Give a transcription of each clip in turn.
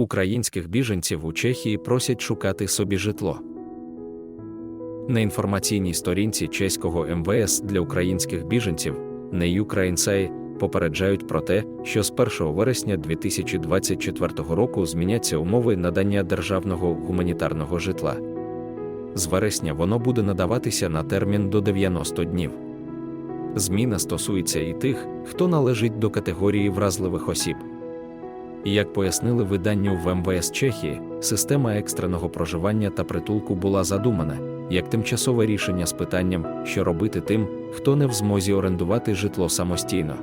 Українських біженців у Чехії просять шукати собі житло. На інформаційній сторінці чеського МВС для українських біженців «Не Ukrainsai» попереджають про те, що з 1 вересня 2024 року зміняться умови надання державного гуманітарного житла. З вересня воно буде надаватися на термін до 90 днів. Зміна стосується і тих, хто належить до категорії вразливих осіб. Як пояснили виданню в МВС Чехії, система екстреного проживання та притулку була задумана як тимчасове рішення з питанням, що робити тим, хто не в змозі орендувати житло самостійно.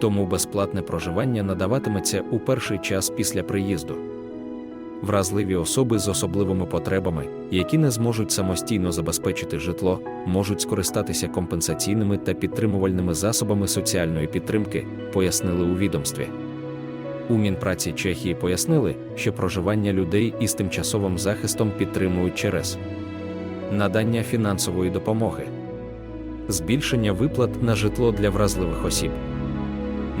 Тому безплатне проживання надаватиметься у перший час після приїзду. Вразливі особи з особливими потребами, які не зможуть самостійно забезпечити житло, можуть скористатися компенсаційними та підтримувальними засобами соціальної підтримки, пояснили у відомстві. У Мінпраці Чехії пояснили, що проживання людей із тимчасовим захистом підтримують через надання фінансової допомоги, збільшення виплат на житло для вразливих осіб,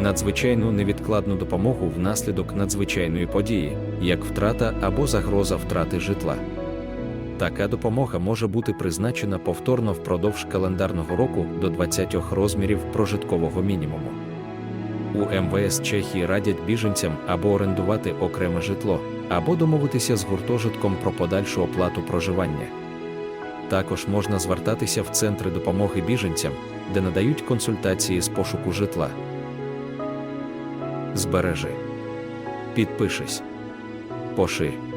надзвичайну невідкладну допомогу внаслідок надзвичайної події, як втрата або загроза втрати житла. Така допомога може бути призначена повторно впродовж календарного року до 20 розмірів прожиткового мінімуму. У МВС Чехії радять біженцям або орендувати окреме житло, або домовитися з гуртожитком про подальшу оплату проживання. Також можна звертатися в центри допомоги біженцям, де надають консультації з пошуку житла. Збережи. Підпишись. Поширь.